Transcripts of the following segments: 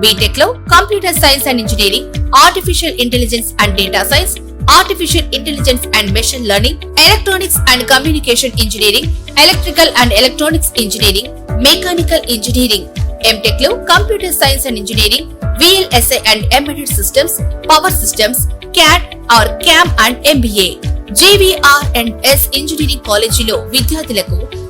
బీటెక్లో computer science and engineering artificial intelligence and data science artificial intelligence and machine learning electronics and communication engineering electrical and electronics engineering mechanical engineering ఎంటెక్లో computer science and engineering VLSI and embedded systems power systems CAD or CAM and MBA GVR and S engineering కాలేజీలో విద్యార్థులకు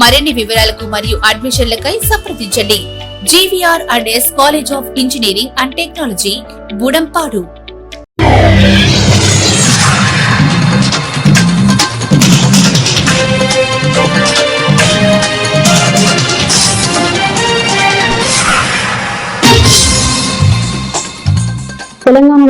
మరిన్ని వివరాలకు మరియు అడ్మిషన్లకై సంప్రదించండి. GVR and S college of engineering and technology Budampadu.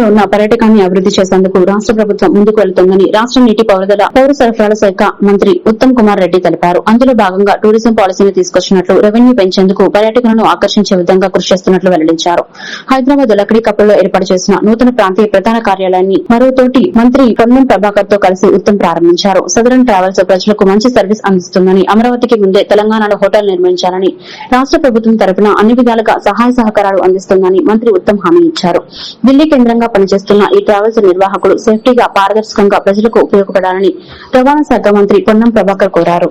ఉన్న పర్యాటకాన్ని అభివృద్ధి చేసేందుకు రాష్ట్ర ప్రభుత్వం ముందుకు వెళుతోందని రాష్ట్ర నీటి పౌరదల పౌర సరఫరాల శాఖ మంత్రి ఉత్తమ్ కుమార్ రెడ్డి తెలిపారు. అందులో భాగంగా టూరిజం పాలసీని తీసుకొచ్చినట్లు రెవెన్యూ పెంచేందుకు పర్యాటకులను ఆకర్షించే విధంగా కృషి చేస్తున్నట్లు వెల్లడించారు. హైదరాబాద్ లక్డీ కప్పల్లో ఏర్పాటు చేసిన నూతన ప్రాంతీయ ప్రధాన కార్యాలయాన్ని మరోతోటి మంత్రి పొన్నం ప్రభాకర్తో కలిసి ఉత్తమ్ ప్రారంభించారు. సదరన్ ట్రావెల్స్ ప్రజలకు మంచి సర్వీస్ అందిస్తుందని అమరావతికి ముందే తెలంగాణలో హోటల్ నిర్మించాలని రాష్ట్ర ప్రభుత్వం తరపున అన్ని విధాలుగా సహాయ సహకారాలు అందిస్తుందని మంత్రి ఉత్తమ్ హామీ ఇచ్చారు. ఢిల్లీ కేంద్రంగా పనిచేస్తున్న ఈ ట్రావెల్స్ నిర్వాహకులు సేఫ్టీగా పారదర్శకంగా ప్రజలకు ఉపయోగపడాలని రవాణా శాఖ మంత్రి పొన్నం ప్రభాకర్ కోరారు.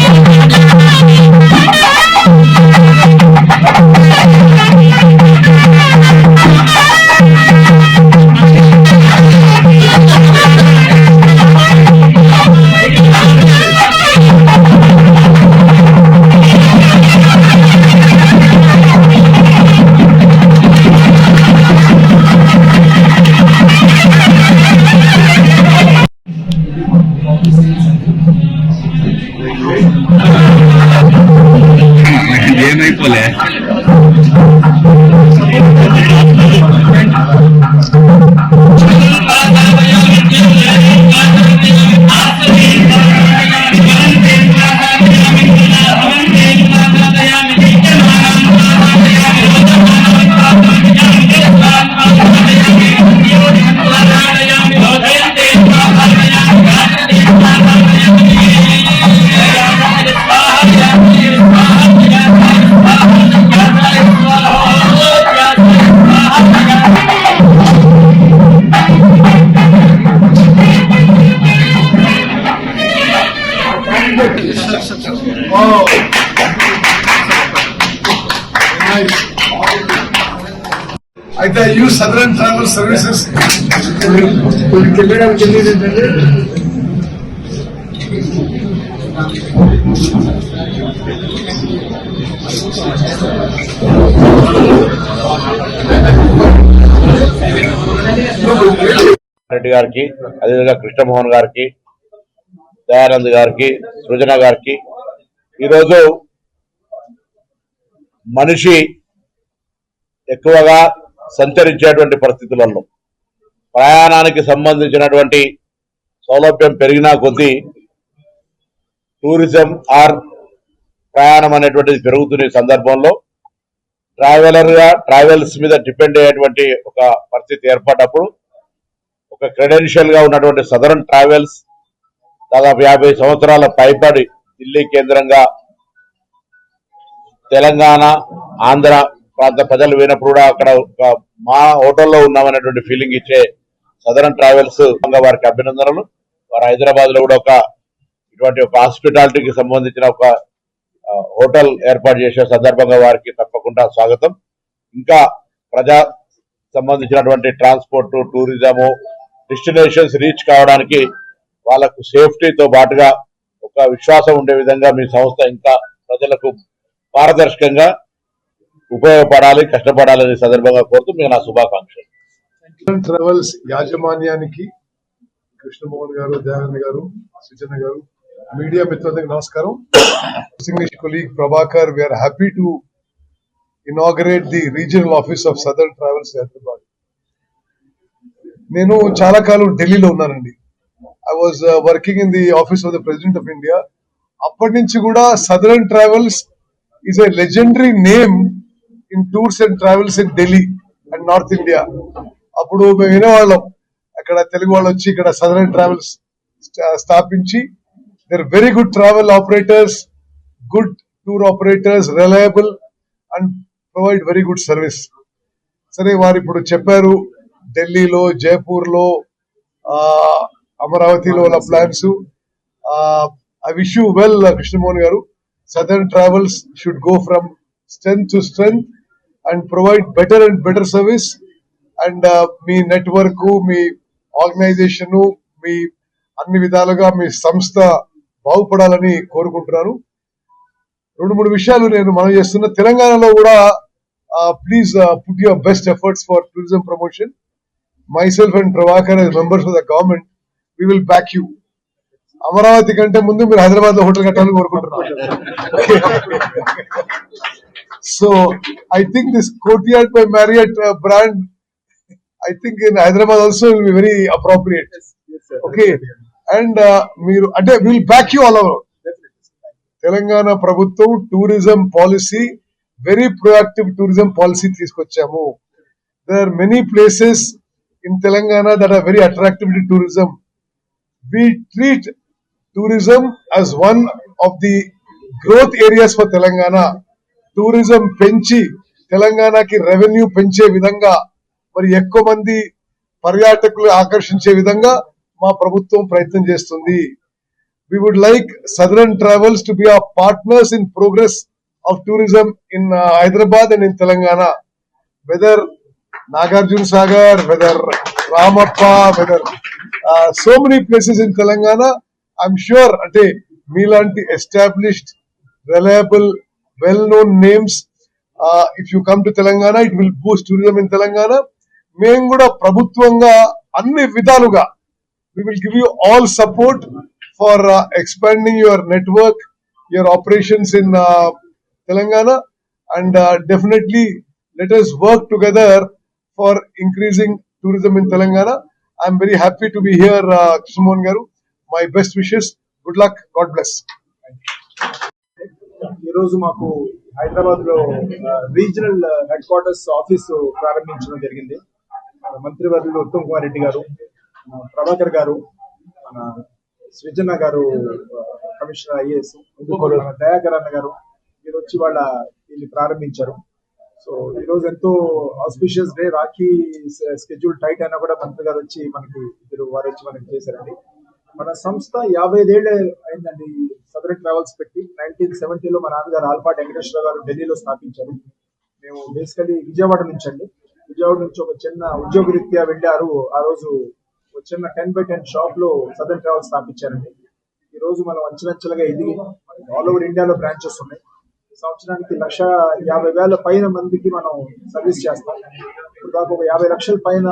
Oh. I tell you, Southern Travel Services. Will kill it and kill it and kill it. Reddy గారికి అదేవిధంగా కృష్ణమోహన్ గారికి దయానంద్ గారికి సృజన గారికి ఈరోజు మనిషి ఎక్కువగా సంచరించేటువంటి పరిస్థితులలో ప్రయాణానికి సంబంధించినటువంటి సౌలభ్యం పెరిగినా కొద్దీ టూరిజం ఆర్ ప్రయాణం అనేటువంటిది పెరుగుతున్న సందర్భంలో ట్రావెలర్గా ట్రావెల్స్ మీద డిపెండ్ అయ్యేటువంటి ఒక పరిస్థితి ఏర్పడ్డప్పుడు ఒక క్రెడెన్షియల్గా ఉన్నటువంటి సదరన్ ట్రావెల్స్ దాదాపు యాభై సంవత్సరాల పైబడి ఢిల్లీ కేంద్రంగా తెలంగాణ ఆంధ్ర ప్రాంత ప్రజలు వినప్పుడు కూడా అక్కడ ఒక మా హోటల్లో ఉన్నామనేటువంటి ఫీలింగ్ ఇచ్చే సదరన్ ట్రావెల్స్ వారికి అభినందనలు. వారు హైదరాబాద్లో కూడా ఒక ఇటువంటి ఒక హాస్పిటాలిటీకి సంబంధించిన ఒక హోటల్ ఏర్పాటు చేసే సందర్భంగా వారికి తప్పకుండా స్వాగతం. ఇంకా ప్రజా సంబంధించినటువంటి ట్రాన్స్పోర్ట్ టూరిజము డెస్టినేషన్స్ రీచ్ కావడానికి వాళ్ళకు సేఫ్టీతో పాటుగా ఒక విశ్వాసం ఉండే విధంగా మీ సంస్థ ఇంకా ప్రజలకు పారదర్శకంగా ఉపయోగపడాలి కష్టపడాలని సందర్భంగా కోరుతూ మీకు నా శుభాకాంక్షలు. Travels యాజమాన్యానికి కృష్ణమోహన్ గారు దయానంద్ గారు సుజన గారు మీడియా మిత్రులందరికీ నమస్కారం. Distinguished colleague Prabhakar we're happy to inaugurate the regional office of southern travels Hyderabad నేను చాలా కాలం ఢిల్లీలో ఉన్నానండి. I was working in the office of the president of India అప్పటి నుంచి కూడా southern travels is a legendary name in tours and travels in Delhi and north India అప్పుడు మేము వినేవాళ్ళం. అక్కడ తెలుగు వాళ్ళు వచ్చి ఇక్కడ సదరన్ ట్రావెల్స్ స్థాపించి they're very good travel operators good tour operators reliable and provide very good service సరే వారు ఇప్పుడు చెప్పారు ఢిల్లీలో జైపూర్లో ఆ, అమరావతిలో ఉన్న plans I wish you well Krishnamohan garu. Southern Travels should go from strength to strength and provide better and better service and me network మీ ఆర్గనైజేషన్ మీ అన్ని విధాలుగా మీ సంస్థ బాగుపడాలని కోరుకుంటున్నాను. రెండు మూడు విషయాలు నేను మనం చేస్తున్న తెలంగాణలో కూడా please put your best efforts for tourism promotion myself and Prabhakar members of the government we will back you Amaravati కంటే ముందు మీరు హైదరాబాద్లో హోటల్ కట్టాలని కోరుకుంటున్నాను so I think this కోటియాడ్ by Marriott brand I think in Hyderabad also will be very appropriate okay and మీరు అంటే will back you all over Telangana ప్రభుత్వం tourism policy very proactive tourism policy తీసుకొచ్చాము. There are many places in Telangana that are very attractive to tourism we treat tourism as one of the growth areas for Telangana. Tourism పెంచి తెలంగాణకి revenue పెంచే విధంగా మరి ఎక్కువ మంది పర్యాటకులు ఆకర్షించే విధంగా మా ప్రభుత్వం ప్రయత్నం చేస్తుంది we would like Southern Travels to be a partners in progress of tourism in Hyderabad and in Telangana whether Nagarjuna Sagar whether whether Ramappa, whether uh, so many places in Telangana, I'm sure అంటే మీలాంటి established, reliable, well-known names, uh, if you come to Telangana, it will boost tourism in Telangana. మేము కూడా ప్రభుత్వంగా అన్ని విధాలుగా we will give you all support for uh, expanding your network, your operations in uh, Telangana, and uh, definitely let us work together for increasing tourism in Telangana. I'm very happy to be here, uh, Krishnamohan Garu. My best wishes. Good luck. God bless. ఈ రోజు మాకు హైదరాబాద్లో regional head quarters office ప్రారంభించడం జరిగింది మంత్రివర్యులు ఉత్తమ్ కుమార్ రెడ్డి గారు ప్రభాకర్ గారు మన సృజన గారు కమిషనర్ ఐఏఎస్ దయాకర్ అన్న గారు మీరు వచ్చి వాళ్ళ దీన్ని ప్రారంభించారు సో ఈ రోజు ఎంతో auspicious day Rakhi schedule tight అయినా కూడా మంత్రి గారు వచ్చి మనకి ఇద్దరు వారు వచ్చి మనకి చేశారండి. మన సంస్థ యాభై ఐదేళ్ళు అయిందండి సదరన్ ట్రావెల్స్ పెట్టి. నైన్టీన్ సెవెంటీలో మా నాన్నగారు ఆల్పాటి వెంకటేశ్వర గారు ఢిల్లీలో స్థాపించారు. మేము బేసికలీ విజయవాడ నుంచి అండి విజయవాడ నుంచి ఒక చిన్న ఉద్యోగ రీత్యా వెళ్ళారు. ఆ రోజు ఒక చిన్న టెన్ బై టెన్ షాప్లో సదరన్ ట్రావెల్స్ స్థాపించారండి. ఈ రోజు మనం అంచెలంచెలుగా ఎదిగి ఆల్ ఓవర్ ఇండియాలో బ్రాంచెస్ ఉన్నాయి. సంవత్సరానికి లక్ష యాభై వేల పైన మందికి మనం సర్వీస్ చేస్తాం. ఇప్పుడు దాకా ఒక యాభై లక్షల పైన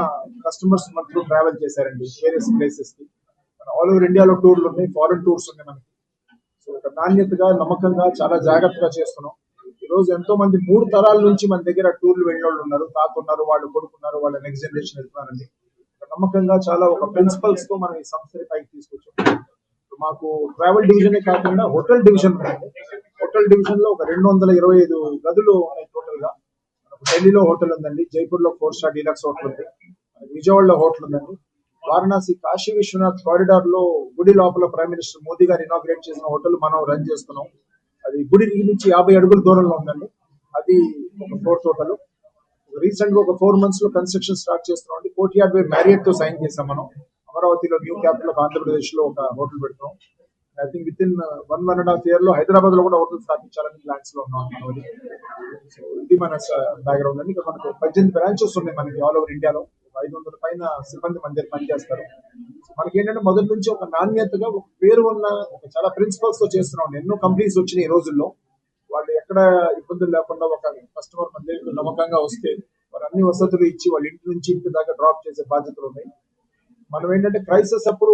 కస్టమర్స్ మనతో ట్రావెల్ చేశారండి వేరియస్ ప్లేసెస్కి. ఆల్ ఓవర్ ఇండియాలో టూర్లు ఉన్నాయి ఫారెన్ టూర్స్ ఉన్నాయి మనకి. సో ఒక నాణ్యతగా నమ్మకంగా చాలా జాగ్రత్తగా చేస్తున్నాం. ఈ రోజు ఎంతో మంది మూడు తరాల నుంచి మన దగ్గర టూర్లు వెళ్ళిన వాళ్ళు ఉన్నారు తాత ఉన్నారు వాళ్ళు కొడుకున్నారు వాళ్ళ నెక్స్ట్ జనరేషన్ వెళ్తున్నారండి. నమ్మకంగా చాలా ఒక ప్రిన్సిపల్స్తో మనం ఈ సంస్థని పైకి తీసుకొచ్చాం. మాకు ట్రావెల్ డివిజన్ కాకుండా హోటల్ డివిజన్ ఉందండి. హోటల్ డివిజన్లో ఒక రెండు వందల ఇరవై ఐదు గదులు ఉన్నాయి టోటల్గా మనకు ఢిల్లీలో హోటల్ ఉందండి జైపూర్లో ఫోర్ స్టార్ డీలక్స్ హోటల్ ఉంది విజయవాడలో హోటల్ ఉందండి. వారణాసి కాశీ విశ్వనాథ్ కారిడార్లో గుడి లోపల ప్రైమ్ మినిస్టర్ మోదీ గారు ఇనాగ్రేట్ చేసిన హోటల్ మనం రన్ చేస్తున్నాం. అది గుడి నుంచి యాభై అడుగుల దూరంలో ఉందండి. అది ఒక ఫోర్త్ హోటల్. రీసెంట్గా ఒక ఫోర్ మంత్స్లో కన్స్ట్రక్షన్ స్టార్ట్ చేస్తున్నాం అండి. కోటియాడ్ బై మ్యారియట్తో సైన్ చేసాం మనం. అమరావతిలో న్యూ క్యాపిటల్ ఆఫ్ ఆంధ్రప్రదేశ్లో ఒక హోటల్ పెడుతున్నాం. I think within one one and half ఇయర్లో హైదరాబాద్లో కూడా హోటల్ స్థాపించాలని ప్లాన్స్లో ఉన్నాం. సో ఇది మన బ్యాక్గ్రౌండ్ అండి ఇక్కడ మనకు పద్దెనిమిది బ్రాంచెస్ ఉన్నాయి మనకి ఆల్ ఓవర్ ఇండియాలో ఐదు వందల పైన సిబ్బంది మన దగ్గర పనిచేస్తారు మనకి ఏంటంటే మొదటి నుంచి ఒక నాణ్యతగా ఒక పేరు ఉన్న ఒక చాలా ప్రిన్సిపల్స్తో చేస్తున్నాం. ఎన్నో కంపెనీస్ వచ్చినాయి ఈ రోజుల్లో. వాళ్ళు ఎక్కడ ఇబ్బందులు లేకుండా ఒక కస్టమర్ మన దగ్గరికి నమ్మకంగా వస్తే వారు అన్ని వసతులు ఇచ్చి వాళ్ళ ఇంటి నుంచి ఇంటి దాకా డ్రాప్ చేసే బాధ్యతలు ఉన్నాయి. మనం ఏంటంటే క్రైసిస్ అప్పుడు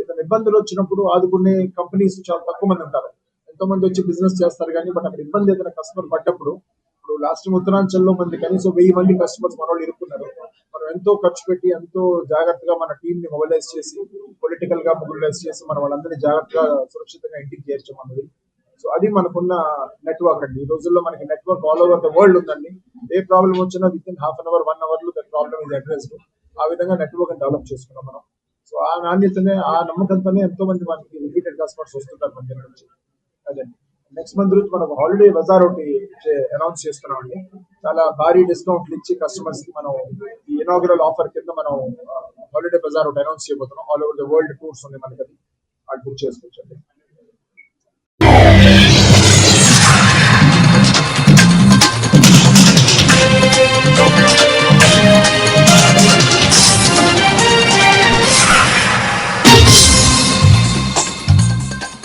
ఏదైనా ఇబ్బందులు వచ్చినప్పుడు ఆదుకునే కంపెనీస్ చాలా తక్కువ మంది ఉంటారు. ఎంతో మంది వచ్చి బిజినెస్ చేస్తారు కానీ బట్ అక్కడ ఇబ్బంది ఏదైనా కస్టమర్ పడ్డప్పుడు ఇప్పుడు లాస్ట్ ఉత్తరాంచల్లో మంది కనీసం వెయ్యి మంది కస్టమర్స్ మన వాళ్ళు ఇరుక్కున్నారు. మనం ఎంతో ఖర్చు పెట్టి ఎంతో జాగ్రత్తగా మన టీం ని మొబిలైజ్ చేసి పొలిటికల్గా మొబిలైజ్ చేసి మనం వాళ్ళందరినీ జాగ్రత్తగా సురక్షితంగా ఇంటికి చేర్చాం అన్నది. సో అది మనకున్న నెట్వర్క్ అండి. ఈ రోజుల్లో మనకి network all over the world ఉందండి. ఏ ప్రాబ్లం వచ్చినా within half an hour one అవర్లో ద ప్రాబ్లమ్ ఇది అడ్రస్డ్ ఆ విధంగా నెట్వర్క్ డెవలప్ చేసుకున్నాం మనం. సో ఆ నాణ్యతనే ఆ నమ్మకంతోనే ఎంతో మంది మనకి రిపీటెడ్ కస్టమర్స్ వస్తుంటారు మన దగ్గర నుంచి. అదండి నెక్స్ట్ మంత్ రోజు మనం హాలిడే బజార్ ఒకటి అనౌన్స్ చేస్తున్నాం అండి చాలా భారీ డిస్కౌంట్లు ఇచ్చి కస్టమర్స్కి మనం ఈ ఇనాగ్రల్ ఆఫర్ కింద మనం హాలిడే బజార్ ఒకటి అనౌన్స్ చేయబోతున్నాం. All over the world tours ఉంది మనకి. అది అది బుక్ చేసుకోవచ్చు